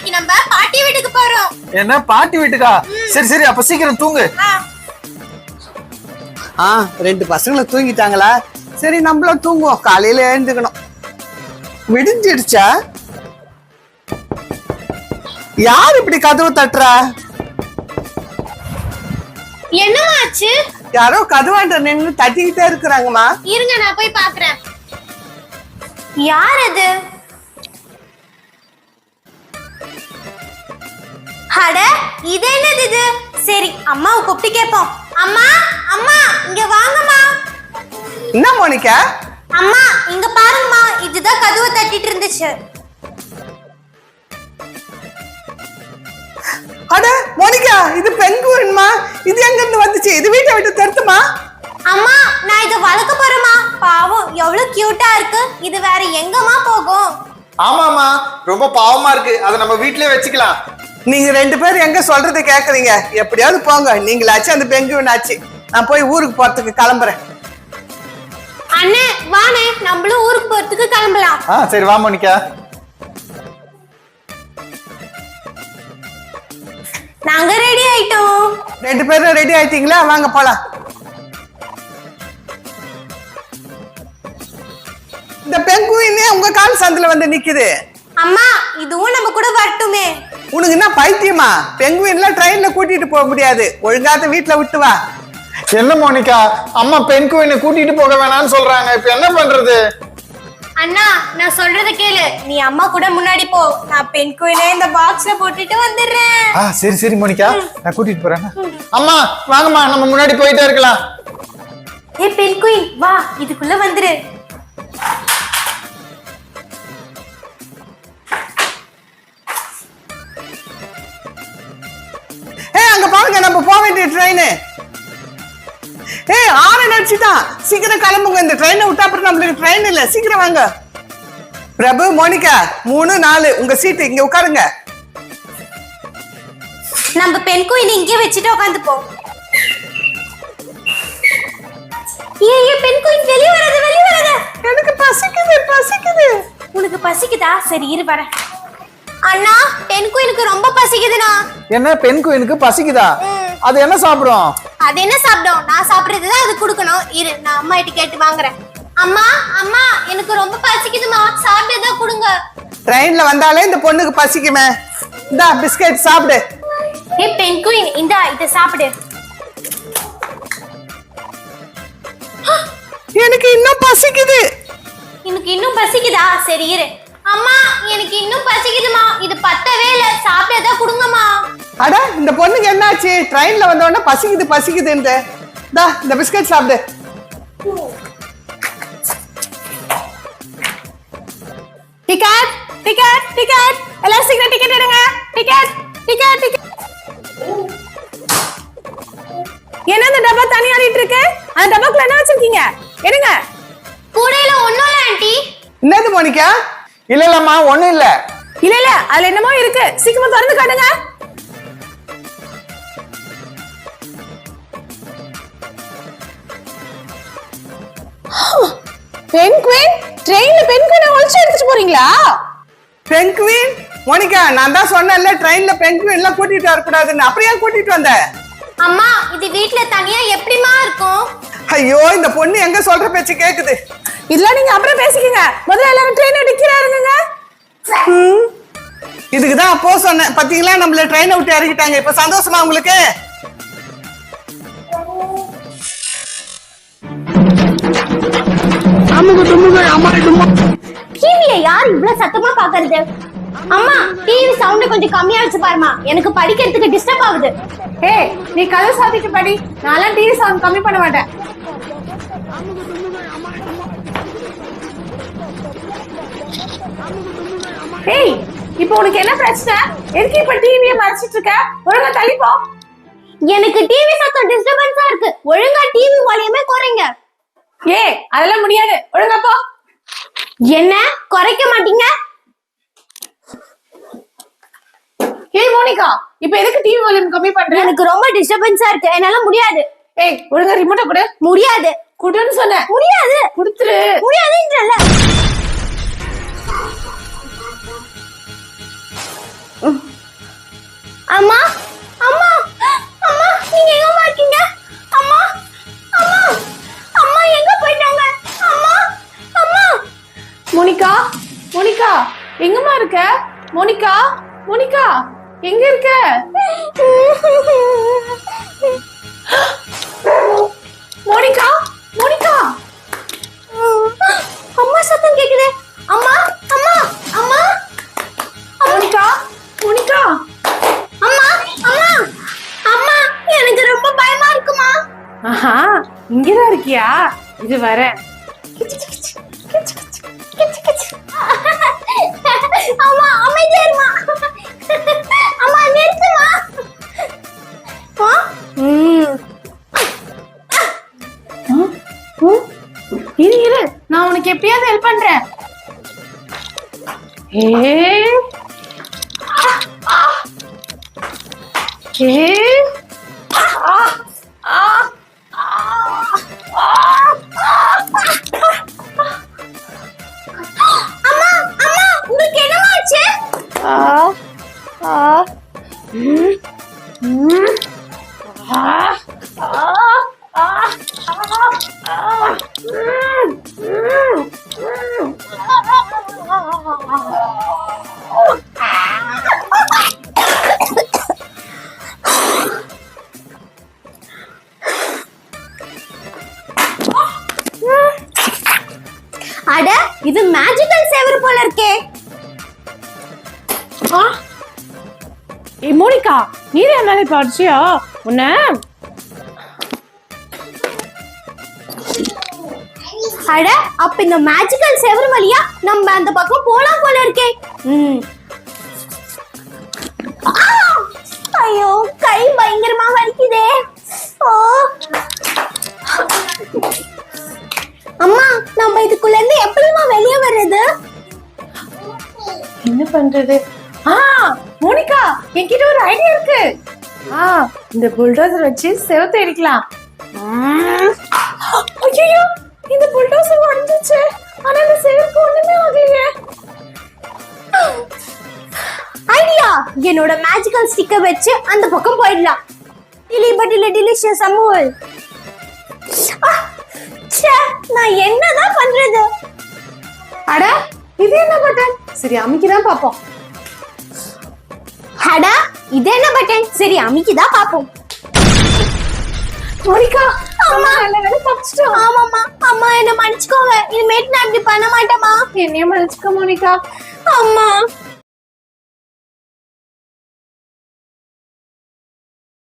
நாளைக்கு நம்ம பாட்டி வீட்டுக்கு போறோம். என்ன பாட்டி வீட்டுக்கா? சரி சரி அப்ப சீக்கிரம் தூங்கு. ஆ, ரெண்டு பசங்களும் தூங்கிட்டாங்களா? சரி நம்மளும் தூங்குவோம். காலையில எழுந்துக்கணும். விடிஞ்சிடுச்சா? யார் இப்படி கதவு தட்டுறா? ஆச்சு யாரோ கதவாண்ட நின்னு தட்டிக்கிட்டே இருக்கிறாங்கம்மா. இருங்க நான் போய் பாக்குறேன். யார் அது? அட இது என்னது இது? சரி அம்மாவை கூப்பிட்டு கேட்போம். அம்மா அம்மா இங்க வாங்கம்மா. என்ன மோனிகா? அம்மா இங்க பாருங்கம்மா இதுதான் கதவை தட்டிட்டு இருந்துச்சு. அட மோனிகா இது பெங்குவன்மா இது எங்க இருந்து வந்துச்சு? இது வீட்டை விட்டு தருத்துமா? அம்மா நான் இதை வளர்க்க போறேம்மா. பாவம் எவ்வளவு கியூட்டா இருக்கு. இது வேற எங்கம்மா போகும்? ஆமாமா ரொம்ப பாவமா இருக்கு. அதை நம்ம வீட்லயே வச்சுக்கலாம். நீங்க ரெண்டு பேரும் எங்க சொல்றது கேக்குறீங்க? எப்படியாவது போங்க. நீங்களாச்சு அந்த பெங்குவன் ஆச்சு. நான் போய் ஊருக்கு போறதுக்கு கிளம்புறேன். அண்ணே வாண்ணே. நம்மளும் ஊருக்கு போறதுக்கு கிளம்பலாம். ஆ சரி வா மோனிகா. நாங்க ரெடி ஆயிட்டோம். ரெண்டு பேரும் ரெடி ஆயிட்டீங்களா? வாங்க போலாம். உங்க கால் சந்தில வந்து நிக்குது. அம்மா இதுவும் நம்ம கூட வரட்டுமே. உனக்கு என்ன பைத்தியமா? பெங்குயின்ல ட்ரெயின்ல கூட்டிட்டு போக முடியாது. ஒழுங்காத வீட்ல விட்டு வா. என்ன மோனிகா? அம்மா பெண் கோயிலை கூட்டிட்டு போக வேணாம்னு சொல்றாங்க. இப்ப என்ன பண்றது? அண்ணா நான் சொல்றத கேளு. நீ அம்மா கூட முன்னாடி போ. நான் பெண் கோயிலே இந்த பாக்ஸ்ல போட்டுட்டு வந்துடுறேன். ஆ சரி சரி மோனிகா. நான் கூட்டிட்டு போறேன். அம்மா வாங்கம்மா நம்ம முன்னாடி போயிட்டே இருக்கலாம். ஏ பெண் குயின் வா இதுக்குள்ள வந்துரு. அங்க போக வேண்டிய ட்ரெயின் ஏய் ஆறு நினைச்சுதான் சீக்கிரம் கிளம்புங்க. இந்த ட்ரெயினை விட்டா அப்புறம் நம்மளுக்கு ட்ரெயின் இல்ல. சீக்கிரம் வாங்க. பிரபு மோனிகா மூணு நாலு உங்க சீட்டு இங்க உட்காருங்க. நம்ம பெண் குயின் இங்கே வச்சுட்டு உட்காந்து போ. ஏ ஏ பெண் குயின் வெளிய வராத வெளிய வராத. எனக்கு பசிக்குது பசிக்குது. உனக்கு பசிக்குதா? சரி இரு வரேன். அண்ணா பெண் குயினுக்கு ரொம்ப பசிக்குதுண்ணா. என்ன பெண் கோயிலுக்கு பசிக்குதா? ம். அது என்ன சாப்பிடும் அது என்ன சாப்பிடும் நான் சாப்பிடுறது அது கொடுக்கணும். இரு நான் அம்மா கிட்ட கேட்டு வாங்குறேன். அம்மா அம்மா எனக்கு ரொம்ப பசிக்குதுமா சாப்பிட்டதா கொடுங்க. ட்ரெயின்ல வந்தாலே இந்த பொண்ணுக்கு பசிக்குமே. இந்தா பிஸ்கட் சாப்பிடு. ஏ பெண் குயின் இந்தா இத சாப்பிடு. எனக்கு இன்னும் பசிக்குது. எனக்கு இன்னும் பசிக்குதா? சரி இரு. அம்மா எனக்கு இன்னும் பசிக்குதுமா இது பத்தவே இல்ல. அட இந்த பொண்ணுக்கு என்னாச்சு? ட்ரெயின்ல வந்த உடனே பசிக்குது பசிக்குதுன்ட்டு. இந்தா இந்த பிஸ்கட் சாப்பிடு. டிக்கெட் டிக்கெட் டிக்கெட் எல்லாரும் சீக்கிரம் டிக்கெட் எடுங்க. டிக்கெட் டிக்கெட் டிக்கெட் என்ன இந்த டப்பா தனி ஆடிட்டு இருக்கு? அந்த டப்பாக்குள்ள என்ன வச்சிருக்கீங்க? எடுங்க. கூடையில ஒண்ணும் இல்ல ஆண்டி. என்னது மோனிகா? இல்ல இல்லம்மா ஒண்ணும் இல்ல. இல்ல இல்ல அதுல என்னமோ இருக்கு. சீக்கிரமா திறந்து காட்டுங்க. போறீங்களா? பெங்குவின்? மோனிகா நான் தான் சொன்னேன்ல ட்ரெயின்ல பெங்குவின் எல்லாம் கூட்டிட்டு வரக்கூடாதுன்னு. அப்படியே கூட்டிட்டு வந்த? அம்மா இது வீட்ல தனியா எப்படிமா இருக்கும்? ஐயோ இந்த பொண்ணு எங்க சொல்ற பேச்சு கேக்குது? இதெல்லாம் நீங்க அப்புறம் பேசிக்கங்க. முதல்ல எல்லாரும் ட்ரெயின் அடிக்கிறாருங்க இதுக்கு தான் அப்போ சொன்னேன். பாத்தீங்களா நம்மள ட்ரெயினை விட்டு இறக்கிட்டாங்க. இப்ப சந்தோஷமா உங்களுக்கு? டிவியை யார் இவ்வளவு சத்தமா பாக்குறது அம்மா டிவி சவுண்ட் கொஞ்சம் கம்மியா வச்சு பாருமா. எனக்கு படிக்கிறதுக்கு டிஸ்டர்ப் ஆகுது. ஏய் நீ கதை சாத்திட்டு படி. நான்லாம் டிவி சவுண்ட் கம்மி பண்ண மாட்டேன். ஏய் இப்போ உனக்கு என்ன பிரச்சனை? எதுக்கு இப்ப டிவியை மறைச்சிட்டு இருக்க? ஒழுங்கா தள்ளி போ எனக்கு டிவி சத்தம் டிஸ்டர்பன்ஸா இருக்கு. ஒழுங்கா டிவி வால்யூமே குறைங்க. ஏய் அதெல்லாம் முடியாது. ஒழுங்கா போ. என்ன? குறைக்க மாட்டீங்க? ஏய் மோனிகா இப்போ எதுக்கு டிவி வால்யூம் கம்மி பண்ற? எனக்கு ரொம்ப டிஸ்டர்பன்ஸா இருக்கு. என்னால முடியாது. ஏய் ஒழுங்கா ரிமோட்ட கொடு. முடியாது. குடுன்னு சொன்னேன் முடியாது. கொடுத்துரு. முடியாதுன்றல எங்கம்மா இருக்க? மோனிகா மோனிகா எங்க இருக்க? Monica Monica. அம்மா சத்தம் கேக்குது. அம்மா அம்மா அம்மா. Monica Monica. அம்மா அம்மா. அம்மா எனக்கு ரொம்ப பயமா இருக்குமா? ஆஹா இங்கதான் இருக்கியா? இது வரேன். ஏ ஆ, ஆ. ஏ ஆ, ஆ, ஆ, ஆ, அம்மா அம்மா உங்களுக்கு என்னமா ஆச்சு ஆ, ஆ. ம், ம். ஆ, இது மேஜிக்கல் சேவர் போல இருக்கே. ஏய் மோனிகா நீ என் மேலே இப்போ அடிச்சியா? உன்ன? அட அப்ப இந்த மேஜிக்கல் சேவர் வழியா நம்ம அந்த பக்கம் போலாம் போல இருக்கே. ம்! ஐயோ பண்றது? ஆ மோனிகா என்கிட்ட ஒரு ஐடியா இருக்கு. ஆ இந்த புல்டோசர் வச்சு செவத்து அடிக்கலாம் ஐயோ இந்த புல்டோசர் வந்துச்சு ஆனா இந்த செவருக்கு ஒண்ணுமே ஆகலையே. ஐடியா என்னோட மேஜிக்கல் ஸ்டிக்கர் வச்சு அந்த பக்கம் போயிடலாம். டிலி பட்டில டிலிஷியஸ் அமுல். நான் என்னதான் பண்றது? அட இது என்ன பட்டன் சரி அமைக்கிதான் பாப்போம் அடா இது என்ன பட்டன் சரி அமிக்கிதான் பாப்போம் மோனிகா அம்மா. நல்ல வேலை தப்பிச்சிட்டோம். ஆமாம்மா. அம்மா என்ன மன்னிச்சுக்கோங்க. இனிமேட்டு நான் இப்படி பண்ண மாட்டேமா என்னையும் மன்னிச்சுக்க மோனிகா. அம்மா.